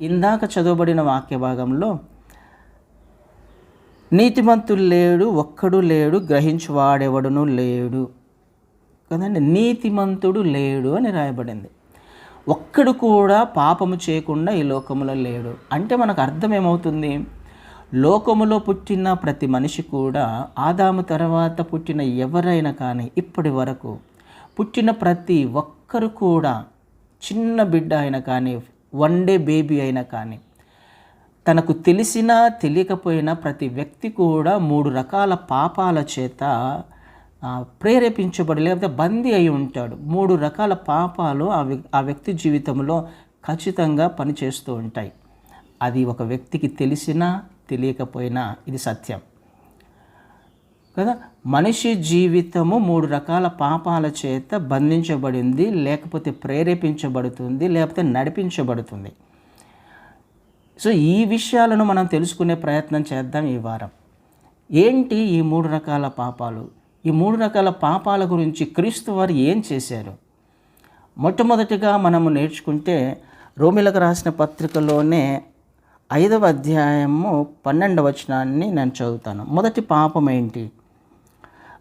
ఇందాక చదవబడిన వాక్య భాగంలో నీతిమంతుడు లేడు ఒక్కడు లేడు గ్రహించువాడెవడును లేడు. కదండి? నీతిమంతుడు లేడు అని రాయబడింది. ఒక్కడు కూడా పాపము చేయకుండా ఈ లోకములో లేడు. అంటే మనకు అర్థం ఏమవుతుంది? లోకములో పుట్టిన ప్రతి మనిషి కూడా ఆదాము తర్వాత పుట్టిన ఎవరైనా కానీ ఇప్పటి వరకు పుట్టిన ప్రతి ఒక్కరు కూడా చిన్న బిడ్డ అయినా కానీ వన్ డే బేబీ అయినా కానీ. తనకు తెలిసినా తెలియకపోయినా ప్రతి వ్యక్తి కూడా మూడు రకాల పాపాల చేత ప్రేరేపించబడి లేకపోతే బందీ అయి ఉంటాడు. మూడు రకాల పాపాలు ఆ వ్యక్- ఆ వ్యక్తి జీవితంలో ఖచ్చితంగా పనిచేస్తూ ఉంటాయి. అది ఒక వ్యక్తికి తెలిసినా తెలియకపోయినా ఇది సత్యం. కదా? మనిషి జీవితము మూడు రకాల పాపాల చేత బంధించబడింది లేకపోతే ప్రేరేపించబడుతుంది లేకపోతే నడిపించబడుతుంది. సో ఈ విషయాలను మనం తెలుసుకునే ప్రయత్నం చేద్దాం ఈ వారం. ఏంటి ఈ మూడు రకాల పాపాలు? ఈ మూడు రకాల పాపాల గురించి క్రీస్తు వారు ఏం చేశారు? మొట్టమొదటిగా మనము నేర్చుకుంటే రోమిలకు రాసిన పత్రికలోనే ఐదవ అధ్యాయము పన్నెండవ వచనాన్ని నేను చదువుతాను. మొదటి పాపం ఏంటి?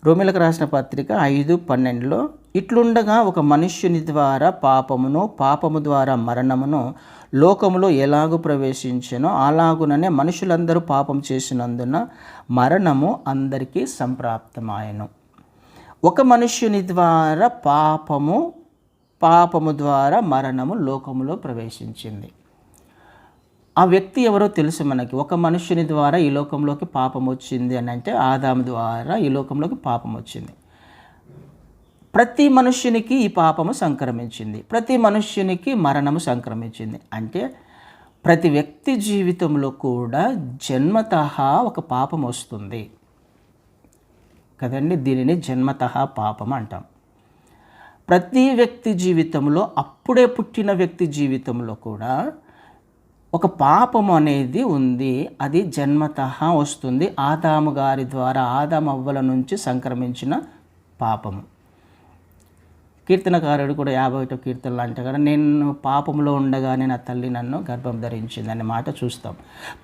రోమిలకు రాసిన పత్రిక ఐదు పన్నెండులో ఇట్లుండగా ఒక మనుష్యుని ద్వారా పాపమును పాపము ద్వారా మరణమును లోకములో ఎలాగు ప్రవేశించినో అలాగుననే మనుషులందరూ పాపం చేసినందున మరణము అందరికీ సంప్రాప్తమాయను. ఒక మనుష్యుని ద్వారా పాపము పాపము ద్వారా మరణము లోకములో ప్రవేశించింది. ఆ వ్యక్తి ఎవరో తెలుసు మనకి. ఒక మనుష్యుని ద్వారా ఈ లోకంలోకి పాపం వచ్చింది అని అంటే ఆదాము ద్వారా ఈ లోకంలోకి పాపం వచ్చింది. ప్రతి మనుష్యునికి ఈ పాపము సంక్రమించింది. ప్రతి మనుష్యునికి మరణము సంక్రమించింది. అంటే ప్రతి వ్యక్తి జీవితంలో కూడా జన్మతః ఒక పాపం వస్తుంది. కదండి? దీనిని జన్మతః పాపం అంటాం. ప్రతి వ్యక్తి జీవితంలో అప్పుడే పుట్టిన వ్యక్తి జీవితంలో కూడా ఒక పాపము అనేది ఉంది అది జన్మత వస్తుంది. ఆదాము గారి ద్వారా ఆదాము అవ్వల నుంచి సంక్రమించిన పాపము. కీర్తనకారుడు కూడా యాభై ఒకటో కీర్తనలు అంటే కదా నేను పాపంలో ఉండగానే నా తల్లి నన్ను గర్భం ధరించింది అనే మాట చూస్తాం.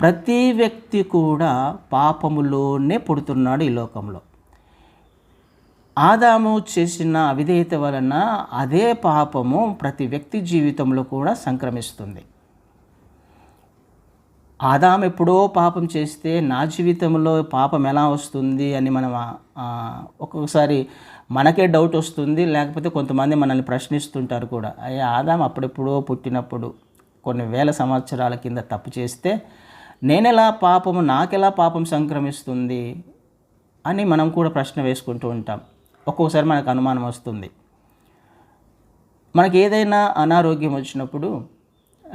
ప్రతి వ్యక్తి కూడా పాపములోనే పుడుతున్నాడు ఈ లోకంలో. ఆదాము చేసిన అవిధేయత వలన అదే పాపము ప్రతి వ్యక్తి జీవితంలో కూడా సంక్రమిస్తుంది. ఆదాం ఎప్పుడో పాపం చేస్తే నా జీవితంలో పాపం ఎలా వస్తుంది అని మనం ఒక్కొక్కసారి మనకే డౌట్ వస్తుంది. లేకపోతే కొంతమంది మనల్ని ప్రశ్నిస్తుంటారు కూడా. అయ్యే ఆదాం అప్పుడెప్పుడో పుట్టినప్పుడు కొన్ని వేల సంవత్సరాల కింద తప్పు చేస్తే నేనెలా పాపము నాకెలా పాపం సంక్రమిస్తుంది అని మనం కూడా ప్రశ్న వేసుకుంటూ ఉంటాం. ఒక్కొక్కసారి మనకు అనుమానం వస్తుంది. మనకి ఏదైనా అనారోగ్యం వచ్చినప్పుడు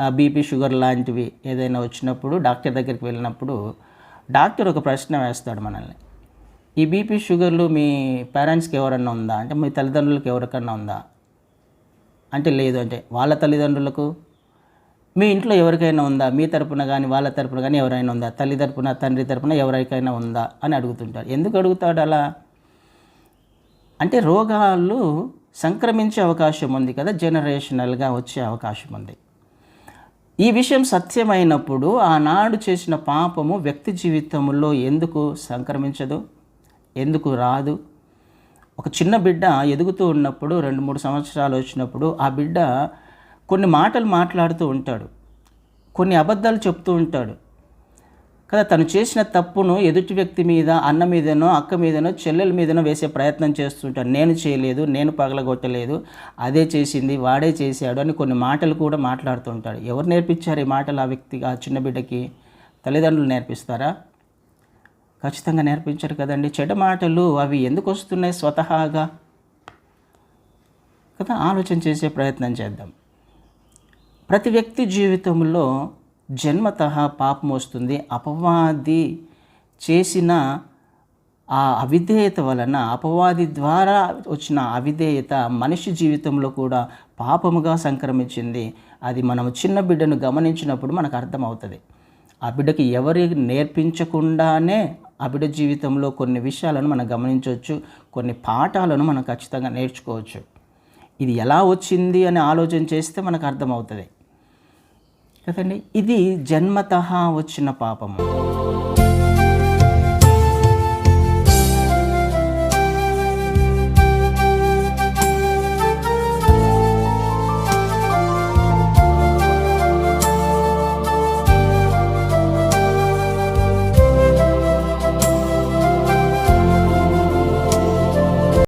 బీపీ షుగర్ లాంటివి ఏదైనా వచ్చినప్పుడు డాక్టర్ దగ్గరికి వెళ్ళినప్పుడు డాక్టర్ ఒక ప్రశ్న వేస్తాడు మనల్ని. ఈ బీపీ షుగర్లు మీ పేరెంట్స్కి ఎవరన్నా ఉందా? అంటే మీ తల్లిదండ్రులకు ఎవరికన్నా ఉందా? అంటే లేదు అంటే వాళ్ళ తల్లిదండ్రులకు? మీ ఇంట్లో ఎవరికైనా ఉందా? మీ తరపున కానీ వాళ్ళ తరపున కానీ ఎవరైనా ఉందా? తల్లి తరపున తండ్రి తరపున ఎవరికైనా ఉందా? అని అడుగుతుంటారు ఎందుకు అడుగుతాడు అలా? అంటే రోగాలు సంక్రమించే అవకాశం ఉంది కదా జనరేషనల్గా వచ్చే అవకాశం ఉంది. ఈ విషయం సత్యమైనప్పుడు ఆనాడు చేసిన పాపము వ్యక్తి జీవితంలో ఎందుకు సంక్రమించదు? ఎందుకు రాదు? ఒక చిన్న బిడ్డ ఎదుగుతూ ఉన్నప్పుడు రెండు మూడు సంవత్సరాలు వచ్చినప్పుడు ఆ బిడ్డ కొన్ని మాటలు మాట్లాడుతూ ఉంటాడు. కొన్ని అబద్ధాలు చెప్తూ ఉంటాడు. కదా తను చేసిన తప్పును ఎదుటి వ్యక్తి మీద అన్న మీదనో అక్క మీదనో చెల్లెల మీదనో వేసే ప్రయత్నం చేస్తుంటాడు. నేను చేయలేదు నేను పగలగొట్టలేదు అదే చేసింది వాడే చేశాడు అని కొన్ని మాటలు కూడా మాట్లాడుతూ ఉంటాడు. ఎవరు నేర్పించారు ఈ మాటలు ఆ వ్యక్తి ఆ చిన్న బిడ్డకి? తల్లిదండ్రులు నేర్పిస్తారా? ఖచ్చితంగా నేర్పించరు కదండి. చెడ మాటలు అవి ఎందుకు వస్తున్నాయి స్వతహాగా? కదా ఆలోచన చేసే ప్రయత్నం చేద్దాం. ప్రతి వ్యక్తి జీవితంలో జన్మత పాపం వస్తుంది. అపవాది చేసిన ఆ అవిధేయత వలన అపవాది ద్వారా వచ్చిన అవిధేయత మనిషి జీవితంలో కూడా పాపముగా సంక్రమించింది. అది మనం చిన్న బిడ్డను గమనించినప్పుడు మనకు అర్థమవుతుంది. ఆ బిడ్డకి ఎవరి నేర్పించకుండానే ఆ బిడ్డ జీవితంలో కొన్ని విషయాలను మనం గమనించవచ్చు. కొన్ని పాఠాలను మనం ఖచ్చితంగా నేర్చుకోవచ్చు. ఇది ఎలా వచ్చింది అని ఆలోచన చేస్తే మనకు అర్థమవుతుంది. కదండి? ఇది జన్మత వచ్చిన పాపము.